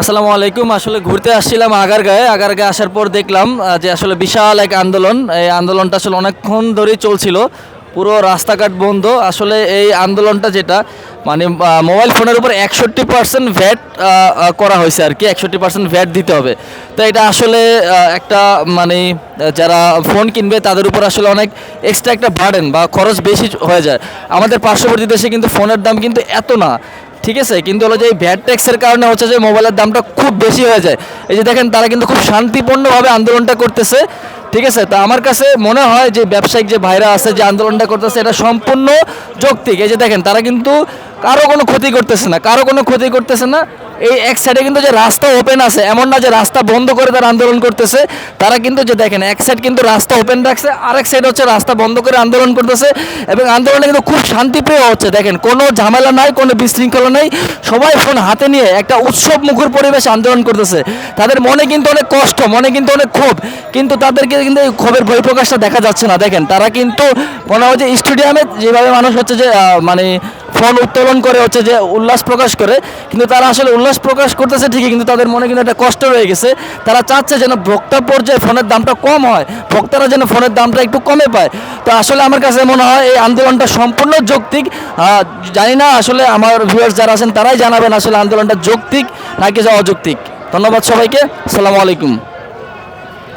আসসালামু আলাইকুম। আসলে ঘুরতে আসছিলাম আগারগাঁয়ে। আগারগাঁয়ে আসার পর দেখলাম যে আসলে বিশাল এক আন্দোলন। এই আন্দোলনটা আসলে অনেকক্ষণ ধরেই চলছিল। পুরো রাস্তাঘাট বন্ধ। আসলে এই আন্দোলনটা যেটা মানে মোবাইল ফোনের উপর একষট্টি পার্সেন্ট ভ্যাট করা হয়েছে আর কি। একষট্টি পার্সেন্ট ভ্যাট দিতে হবে। তো এটা আসলে একটা মানে যারা ফোন কিনবে, তাদের উপর আসলে অনেক এক্সট্রা একটা বার্ডেন বা খরচ বেশি হয়ে যায়। আমাদের পার্শ্ববর্তী দেশে কিন্তু ফোনের দাম কিন্তু এত না। ঠিক আছে, কিন্তু হলো যে এই ভ্যাট ট্যাক্সের কারণে হচ্ছে যে মোবাইলের দামটা খুব বেশি হয়ে যায়। এই যে দেখেন, তারা কিন্তু খুব শান্তিপূর্ণভাবে আন্দোলনটা করতেছে, ঠিক আছে? তা আমার কাছে মনে হয় যে ব্যবসায়িক যে ভাইরা আছে, যে আন্দোলনটা করতেছে, এটা সম্পূর্ণ যৌক্তিক। এই যে দেখেন, তারা কিন্তু কারও কোনো ক্ষতি করতেছে না, কারও কোনো ক্ষতি করতেছে না। এই এক সাইডে কিন্তু যে রাস্তা ওপেন আছে, এমন না যে রাস্তা বন্ধ করে তারা আন্দোলন করতেছে, তারা কিন্তু যে দেখেন, এক সাইড কিন্তু রাস্তা ওপেন রাখছে, আরেক সাইড হচ্ছে রাস্তা বন্ধ করে আন্দোলন করতেছে এবং আন্দোলনে কিন্তু খুব শান্তিপ্রিয় হচ্ছে। দেখেন, কোনো ঝামেলা নাই, কোনো বিশৃঙ্খলা নাই, সবাই ফোন হাতে নিয়ে একটা উৎসব মুখর পরিবেশ আন্দোলন করতেছে। তাদের মনে কিন্তু অনেক কষ্ট, মনে কিন্তু অনেক ক্ষোভ, কিন্তু তাদেরকে কিন্তু এই ক্ষোভের বহিঃপ্রকাশটা দেখা যাচ্ছে না। দেখেন, তারা কিন্তু মনে হয় যে স্টেডিয়ামে যেভাবে মানুষ হচ্ছে যে মানে ফোন উত্তোলন করে হচ্ছে যে উল্লাস প্রকাশ করে, কিন্তু তারা আসলে উল্লাস প্রকাশ করতেছে ঠিকই, কিন্তু তাদের মনে কিন্তু একটা কষ্ট রয়ে গেছে। তারা চাচ্ছে যেন ভোক্তা পর্যায়ে ফোনের দামটা কম হয়, ভোক্তারা যেন ফোনের দামটা একটু কমে পায়। তো আসলে আমার কাছে মনে হয় এই আন্দোলনটা সম্পূর্ণ যৌক্তিক। জানি না, আসলে আমার ভিউয়ার্স যারা আছেন তারাই জানাবেন আসলে আন্দোলনটা যৌক্তিক নাকি যে অযৌক্তিক। ধন্যবাদ সবাইকে সালামু আলাইকুম।